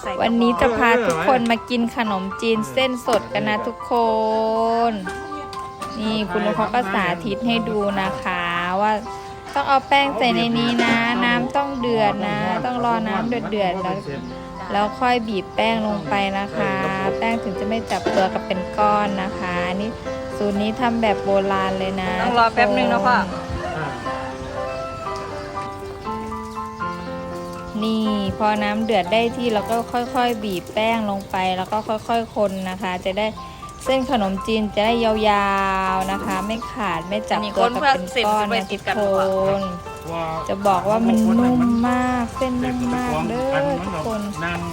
ใส่กระวันนี้จะบอกพาทุกคนมากินขนมจีนเส้นสดกันนะทุกคน นี่คุณลุงเขาก็สาธิตให้ดูนะคะว่าต้องเอาแป้งใส่ในนี้นะ น้ำต้องเดือดนะ ต้องรอน้ำเดือดเดือดๆแล้วแล้วค่อยบีบแป้งลงไปนะคะ แป้งถึงจะไม่จับตัวกับเป็นก้อนนะคะอันนี่สูตรนี้ทำแบบโบราณเลยนะต้องรอแป๊บนึงนะพ่อ นี่ พอน้ำเดือดได้ที่เราก็ค่อยๆ บีบแป้งลงไป แล้วก็ค่อยๆ คนนะคะ จะได้เส้นขนมจีนจะได้ยาวๆนะคะ ไม่ขาดไม่จับอันนี้ตัวคนกับเพื่อเป็นเส้นก้อนจะไปนะติทุดกกันคหรือเปล่านจะบอกว่ามันนุ่มมากเส้นนุ่มมากเด้อทุกคน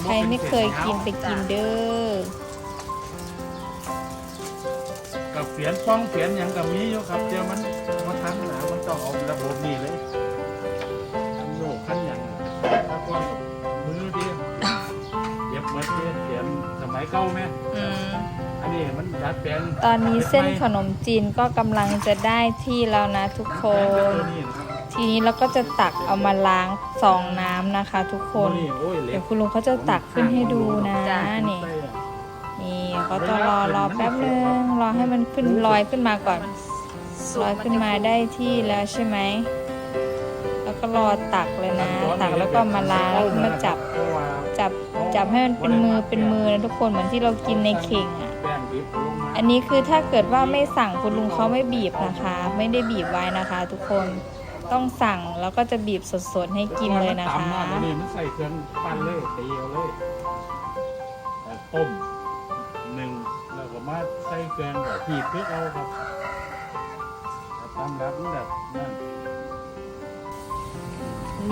ใครไม่เคยกินไปกินเด้อกับเสียนป้องเสียนอย่างกับมีอยู่ครับเดี๋ยวมันมันทันหนามันต้องเอาระบบนี้เลย มัยเก่าไหมอืมอันนี้มันดัดแปลงตอนนี้เส้นขนมจีนก็กำลังจะได้ที่แล้วนะทุกคแปลงเป็นนตัวนี้นะครับทีนี้เราก็จะตักเอามาล้างซองน้ำนะคะ ทุกคนตัวนี้โอ้ยเหล็เดี๋ยกวคุณลุงเขาจะตักขึ้นให้ดูนะจ้ะนี่ นี่เขาจะรอรอแป๊บนึงรอให้มันขึ้นลอยขึ้นมาก่อนลอยขึ้นมาได้ที่แล้วใช่ไหม แล้วก็รอตักเลยนะ ตักแล้วก็มาล้างแล้วก็มาจับ เพราะว่าจับ จับให้มันเป็นมือเป็นมือนะทุกคนเหมือนที่เรากินในเข่งอะแป้งดิบลงมาอันนี้คือถ้าเกิดว่าไม่สั่งคุณลุงเขาไม่บีบนะคะ ไม่ได้บีบไว้นะคะ ทุกคนต้องสั่งแล้วก็จะบีบสดๆให้กินเลยนะคะตำมาตัวนี้มันใส่เครื่องปั้นเลยตีเอาเลยแต่ต้มหนึ่งแล้วก็มาใส่เครื่องแบบผีเพื่อเอาครับแล้วตำรับมันแบบนั่น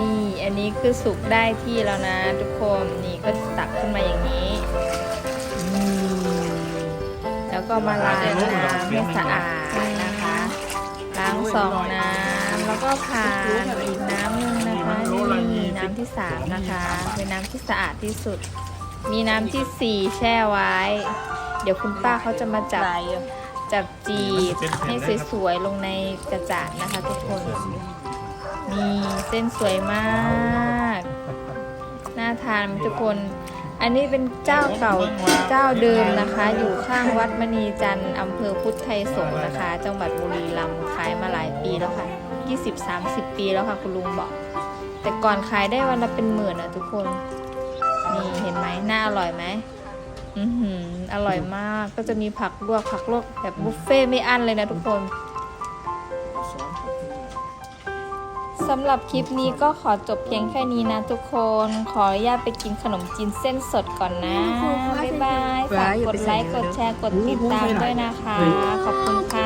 นี่อันนี้คือสุกได้ที่แล้วนะทุกคนนี่ก็ตักขึ้นมาอย่างนี้แล้วก็มาล้างน้ำให้สะอาดนะคะ ล้างสองน้ำแล้วก็ผ่านอีกน้ำหนึงนะคะนี่น้ำที่สามนะคะเป็นน้ำที่สะอาดที่สุด มีน้ำที่สี่แช่ไว้ เดี๋ยวคุณป้าเขาจะมาจับจับจีบให้สวยๆลงในกระจาดนะคะทุกคน นี่เส้นสวยมาก น่าทานทุกคน อันนี้เป็นเจ้าเก่าเจ้าเดิมนะคะ อยู่ข้างวัดมณีจันทร์อำเภอพุทธไทยสงฆ์นะคะ จังหวัดบุรีรัมย์ขายมาหลายปีแล้วค่ะ 20-30 ปีแล้วค่ะคุณลุงบอก แต่ก่อนขายได้วันละเป็นหมื่นอะทุกคน นี่เห็นไหมน่าอร่อยไหมอือหืออร่อยมากก็จะมีผักลวกผักลวกแบบบุฟเฟ่ไม่อั้นเลยนะทุกคน สำหรับคลิปนี้ก็ขอจบเพียงแค่นี้นะทุกคน ขออนุญาตไปกินขนมจีนเส้นสดก่อนนะ บ๊ายบาย ฝากกดไลค์ กดแชร์ กดติดตามด้วยนะคะ ขอบคุณค่ะ